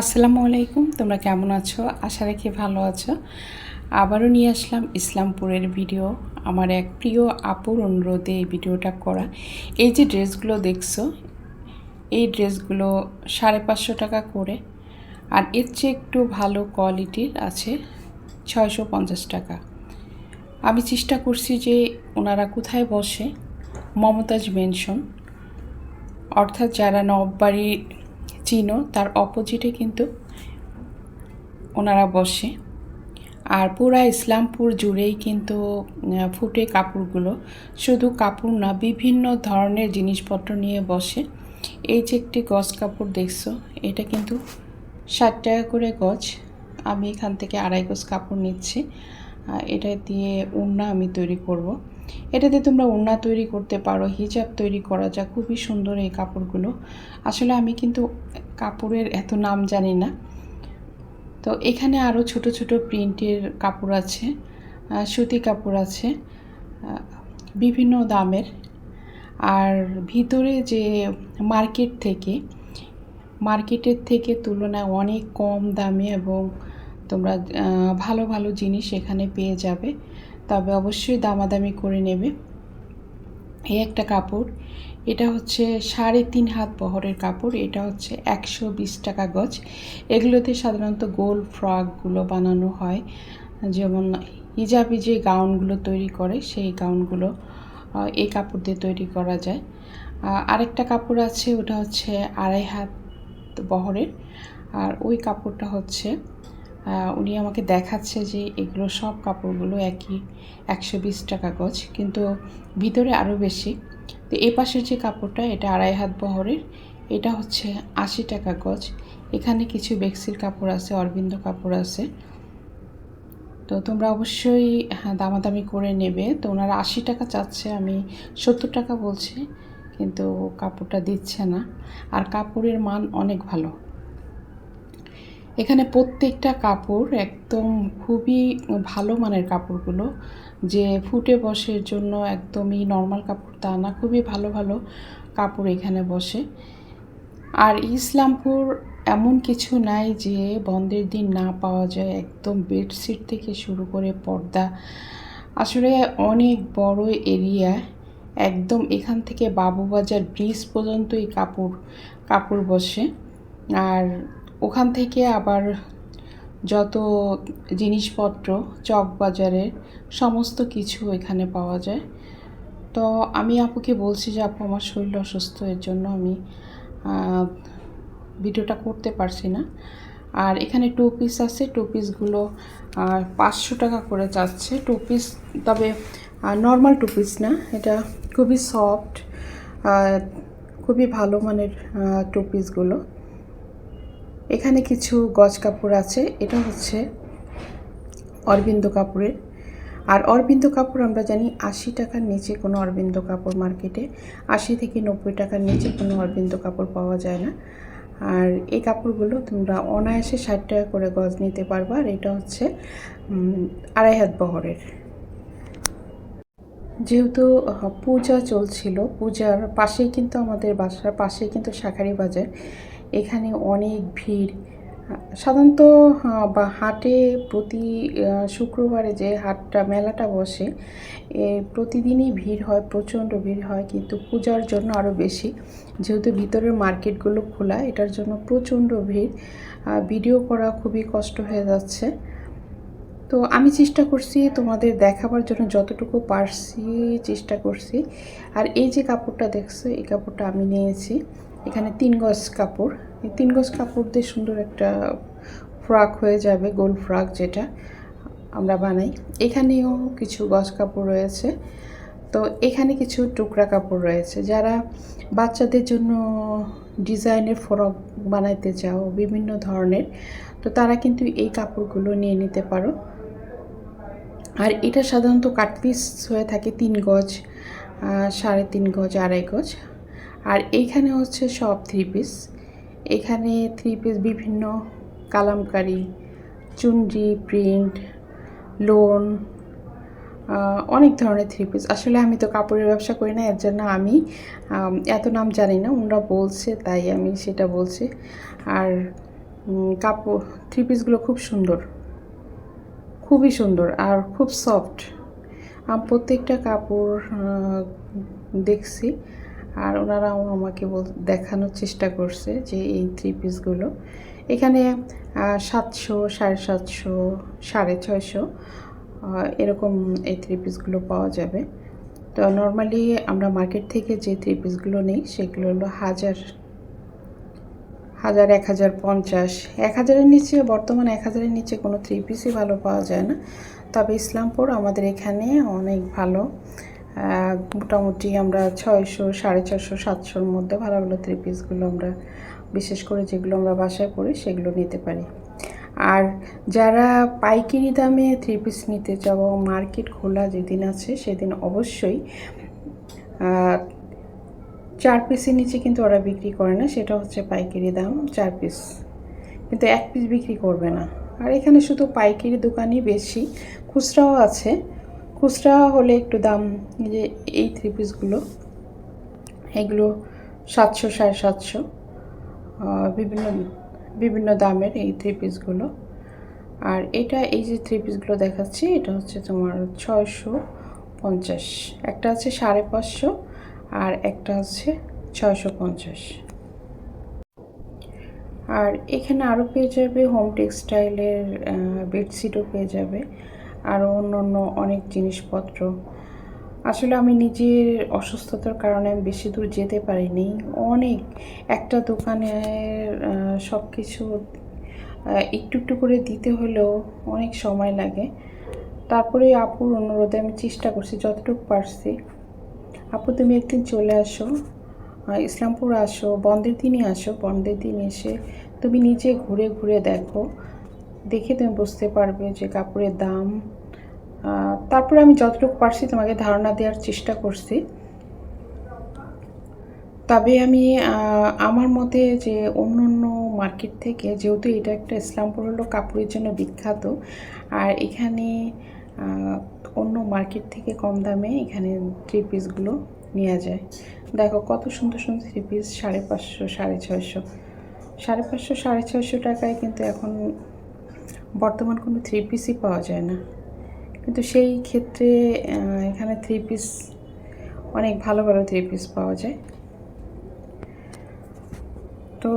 আসসালামু আলাইকুম, তোমরা কেমন আছো? আশা রাখি ভালো আছো। আবারও নিয়ে আসলাম ইসলামপুরের ভিডিও। আমার এক প্রিয় আপুর অনুরোধে এই ভিডিওটা করা। এই যে ড্রেসগুলো দেখছ, এই ড্রেসগুলো সাড়ে পাঁচশো টাকা করে, আর এর চেয়ে একটু ভালো কোয়ালিটির আছে ছয়শো পঞ্চাশ টাকা। আমি চেষ্টা করছি যে ওনারা কোথায় বসে। মমতাজ মেনশন অর্থাৎ যারা নববাড়ি চিনো, তার অপোজিটে কিন্তু ওনারা বসে। আর পুরা ইসলামপুর জুড়েই কিন্তু ফুটে কাপড়গুলো। শুধু কাপড় না, বিভিন্ন ধরনের জিনিসপত্র নিয়ে বসে। এই যে একটি গজ কাপড় দেখছ, এটা কিন্তু ষাট টাকা করে গজ। আমি এখান থেকে আড়াই গজ কাপড় নিচ্ছি। এটা দিয়ে ওড়না আমি তৈরি করব। এটাতে তোমরা ওড়না তৈরি করতে পারো, হিজাব তৈরি করা যায় খুবই সুন্দর এই কাপড়গুলো। আসলে আমি কিন্তু কাপড়ের এত নাম জানি না। তো এখানে আরও ছোট ছোট প্রিন্টের কাপড় আছে সুতি কাপড় আছে বিভিন্ন দামের। আর ভিতরে যে মার্কেট থেকে, মার্কেটের থেকে তুলনায় অনেক কম দামে এবং তোমরা ভালো ভালো জিনিস এখানে পেয়ে যাবে। তবে অবশ্যই দামাদামি করে নেবে। এই একটা কাপড়। এটা হচ্ছে সাড়ে তিন হাত বহরের কাপড়। এটা হচ্ছে একশো বিশ টাকা গজ। এগুলোতে সাধারণত গোল ফ্রকগুলো বানানো হয়। যেমন হিজাবি যে গাউনগুলো তৈরি করে, সেই গাউনগুলো এই কাপড় দিয়ে তৈরি করা যায়। আরেকটা কাপড় আছে, ওটা হচ্ছে আড়াই হাত বহরের। আর ওই কাপড়টা হচ্ছে উনি আমাকে দেখাচ্ছে যে এগুলো সব কাপড়গুলো একই একশো বিশ টাকা গজ, কিন্তু ভিতরে আরও বেশি। তো এই পাশের যে কাপড়টা, এটা আড়াই হাত বহরের, এটা হচ্ছে আশি টাকা গজ। এখানে কিছু বেক্সির কাপড় আছে, অরবিন্দ কাপড় আছে। তো তোমরা অবশ্যই হ্যাঁ দামাদামি করে নেবে। তো ওনারা আশি টাকা চাচ্ছে, আমি সত্তর টাকা বলছি, কিন্তু কাপড়টা দিচ্ছে না। আর কাপড়ের মান অনেক ভালো। এখানে প্রত্যেকটা কাপড় একদম খুবই ভালো মানের কাপড়গুলো। যে ফুটে বসের জন্য একদমই নর্মাল কাপড় তা না, খুবই ভালো ভালো কাপড় এখানে বসে। আর ইসলামপুর এমন কিছু নাই যে বন্ধের দিন না পাওয়া যায়, একদম বেডশিট থেকে শুরু করে পর্দা। আসলে অনেক বড় এরিয়া একদম এখান থেকে বাবুবাজার ব্রিজ পর্যন্তই কাপড় কাপড় বসে। আর ওখান থেকে আবার যত জিনিসপত্র, চক বাজারের সমস্ত কিছু এখানে পাওয়া যায়। তো আমি আপুকে বলছি যে, আপু, আমার শরীর অসুস্থ, এর জন্য আমি ভিডিওটা করতে পারছি না। আর এখানে টু পিস আছে টু পিসগুলো পাঁচশো টাকা করে যাচ্ছে। টু পিস তবে নর্মাল টু পিস না, এটা খুবই সফট খুবই ভালো মানের টু পিসগুলো এখানে কিছু গজ কাপড় আছে, এটা হচ্ছে অরবিন্দ কাপড়ের। আর অরবিন্দ কাপড় আমরা জানি আশি টাকার নিচে কোনো অরবিন্দ কাপড় মার্কেটে। আশি থেকে নব্বই টাকার নিচে কোনো অরবিন্দ কাপড় পাওয়া যায় না। আর এই কাপড়গুলো তোমরা অনায়াসে ষাট টাকা করে গজ নিতে পারবা, আর এটা হচ্ছে আড়াই হাত বহরের। যেহেতু পূজা চলছিল, পূজার পাশেই কিন্তু আমাদের বাসার পাশেই কিন্তু শাঁখারি বাজার। এখানে অনেক ভিড়। সাধারণত আহ, বা হাটে প্রতি শুক্রবারে যে হাটটা মেলাটা বসে প্রতিদিনই ভিড় হয় প্রচণ্ড ভিড় হয় কিন্তু পূজার জন্য আরও বেশি। যেহেতু ভিতরের মার্কেটগুলো খোলা এটার জন্য প্রচণ্ড ভিড়। ভিডিও করা খুবই কষ্ট হয়ে যাচ্ছে। তো আমি চেষ্টা করছি তোমাদের দেখাবার জন্য যতটুকু পারছি চেষ্টা করছি। আর এই যে কাপড়টা দেখছ এই কাপড়টা আমি নিয়েছি। এখানে তিন গজ কাপড়। এই তিন গজ কাপড় দিয়ে সুন্দর একটা ফ্রাক হয়ে যাবে, গোল ফ্রাক যেটা আমরা বানাই। এখানেও কিছু গজ কাপড় রয়েছে। তো এখানে কিছু টুকরা কাপড় রয়েছে। যারা বাচ্চাদের জন্য ডিজাইনের ফ্রক বানাইতে চাও, বিভিন্ন ধরনের, তো তারা কিন্তু এই কাপড়গুলো নিয়ে নিতে পারো। আর এটা সাধারণত কাট পিস হয়ে থাকে তিন গজ সাড়ে তিন গজ, আড়াই গজ। আর এইখানে হচ্ছে সব থ্রি পিস এখানে থ্রি পিস বিভিন্ন কালামকারি, চুনরি প্রিন্ট লোন অনেক ধরনের থ্রি পিস আসলে আমি তো কাপড়ের ব্যবসা করি না, এর জন্য আমি এত নাম জানি না, ওনারা বলছে, তাই আমি সেটা বলছি। আর কাপড় থ্রি পিসগুলো খুব সুন্দর। খুবই সুন্দর আর খুব সফট প্রত্যেকটা কাপড় দেখছি। আর ওনারাও আমাকে বল, দেখানোর চেষ্টা করছে যে এই থ্রি পিসগুলো এখানে সাতশো, সাড়ে সাতশো, সাড়ে ছয়শো এরকম এই থ্রি পিসগুলো পাওয়া যাবে। তো নর্মালি আমরা মার্কেট থেকে যে থ্রি পিসগুলো নিই, সেগুলো হলো হাজার হাজার, এক হাজার, পঞ্চাশ। এক হাজারের নিচে, বর্তমানে এক হাজারের নিচে কোনো থ্রি পিসই ভালো পাওয়া যায় না। তবে ইসলামপুর আমাদের এখানে অনেক ভালো। মোটামুটি আমরা ছয়শো, সাড়ে ছশো সাতশোর মধ্যে ভালো ভালো থ্রি পিসগুলো আমরা, বিশেষ করে যেগুলো আমরা বাসায় পরি সেগুলো নিতে পারি। আর যারা পাইকারি দামে থ্রি পিস নিতে যাব মার্কেট খোলা যেদিন আছে সেদিন অবশ্যই চার পিসের নিচে কিন্তু ওরা বিক্রি করে না, সেটা হচ্ছে পাইকারি দাম চার পিস কিন্তু এক পিস বিক্রি করবে না। আর এখানে শুধু পাইকারি দোকানই বেশি, খুচরাও আছে। খুচরা হলে একটু দাম যে এই থ্রি পিসগুলো এগুলো সাতশো, সাড়ে সাতশো বিভিন্ন বিভিন্ন দামের এই থ্রি পিসগুলো আর এটা, এই যে থ্রি পিসগুলো দেখাচ্ছি, এটা হচ্ছে তোমার ছয়শো পঞ্চাশ। একটা আছে সাড়ে পাঁচশো, আর একটা আছে ছয়শো পঞ্চাশ। আর এখানে আরও পেয়ে যাবে হোম টেক্সটাইলের বেডশিটও পেয়ে যাবে। আরও অন্য অন্য অনেক জিনিসপত্র। আসলে আমি নিজের অসুস্থতার কারণে বেশি দূর যেতে পারিনি। অনেক। একটা দোকানের সব কিছু একটু একটু করে দিতে হলেও অনেক সময় লাগে। তারপরে আপুর অনুরোধে আমি চেষ্টা করছি, যতটুকু পারছি। আপু তুমি একদিন চলে আসো ইসলামপুর আসো বন্ধের দিনই আসো। বন্ধের দিন এসে তুমি নিজে ঘুরে ঘুরে দেখো। দেখে তুমি বুঝতে পারবে যে কাপড়ের দাম তারপরে আমি যতটুকু পারছি তোমাকে ধারণা দেওয়ার চেষ্টা করছি। তবে আমি আমার মতে যে অন্য অন্য মার্কেট থেকে, যেহেতু এটা একটা ইসলামপুর হলো কাপড়ের জন্য বিখ্যাত, আর এখানে অন্য মার্কেট থেকে কম দামে এখানে থ্রি পিসগুলো নেওয়া যায়। দেখো কত সুন্দর সুন্দর থ্রি পিস সাড়ে পাঁচশো, সাড়ে ছয়শো। সাড়ে পাঁচশো, সাড়ে ছয়শো টাকায় কিন্তু এখন বর্তমান কোনো থ্রি পিসই পাওয়া যায় না। কিন্তু সেই ক্ষেত্রে এখানে থ্রি পিস অনেক ভালো ভালো থ্রি পিস পাওয়া যায়। তো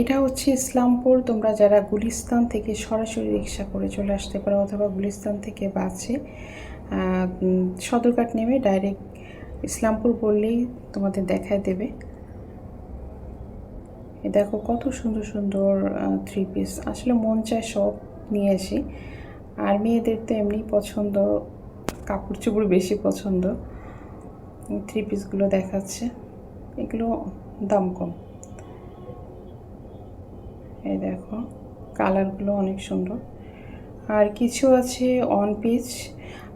এটা হচ্ছে ইসলামপুর। তোমরা যারা গুলিস্তান থেকে সরাসরি রিক্সা করে চলে আসতে পারো অথবা গুলিস্তান থেকে বাসে সদরঘাট নেমে ডাইরেক্ট ইসলামপুর বললেই তোমাদের দেখায় দেবে। দেখো কত সুন্দর সুন্দর থ্রি পিস আসলে মন চায় সব। নিয়ে আসি। আর মেয়েদের তো এমনি পছন্দ, কাপড় চোপড় বেশি পছন্দ। থ্রি পিসগুলো দেখাচ্ছে। এগুলো দাম কম। এই দেখো কালারগুলো অনেক সুন্দর। আর কিছু আছে অন পিস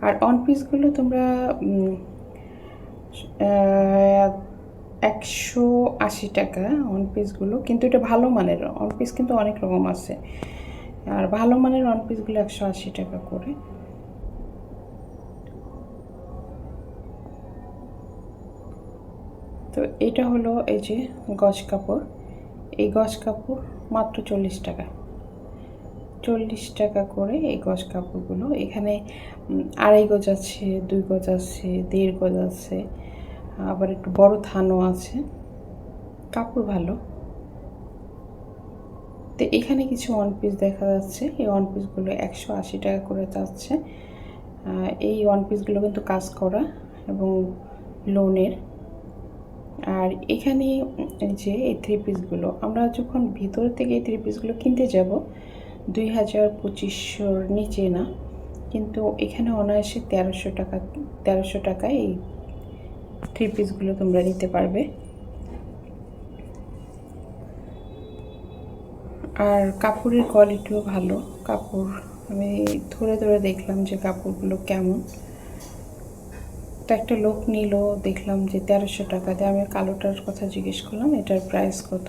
আর অন পিসগুলো তোমরা একশো আশি টাকা অন পিসগুলো কিন্তু এটা ভালো মানের। অন পিস কিন্তু অনেক রকম আছে। আর ভালো মানের অন পিসগুলো একশো আশি টাকা করে। তো এটা হলো এই যে গজ কাপড়। এই গজ কাপড় মাত্র চল্লিশ টাকা। চল্লিশ টাকা করে এই গজ কাপড়গুলো। এখানে আড়াই গজ আছে, দুই গজ আছে, দেড় গজ আছে, আবার একটু বড় থানও আছে। কাপড় ভালো। তো এখানে কিছু ওয়ান পিস দেখা যাচ্ছে। এই ওয়ান পিসগুলো একশো আশি টাকা করে যাচ্ছে। এই ওয়ান পিসগুলো কিন্তু কাজ করা এবং লোনের আর এখানে যে এই থ্রি পিসগুলো আমরা যখন ভিতর থেকে এই থ্রি পিসগুলো কিনতে যাব, দুই হাজার পঁচিশশোর নিচে না, কিন্তু এখানে অনায়াসে তেরোশো টাকা, তেরোশো টাকায় এই থ্রি পিসগুলো তোমরা নিতে পারবে। আর কাপড়ের কোয়ালিটিও ভালো। কাপড়, আমি ধরে ধরে দেখলাম যে কাপড়গুলো কেমন। তো একটা লোক নিল, দেখলাম যে তেরোশো টাকা। দিয়ে আমি কালোটার কথা জিজ্ঞেস করলাম, এটার প্রাইস কত?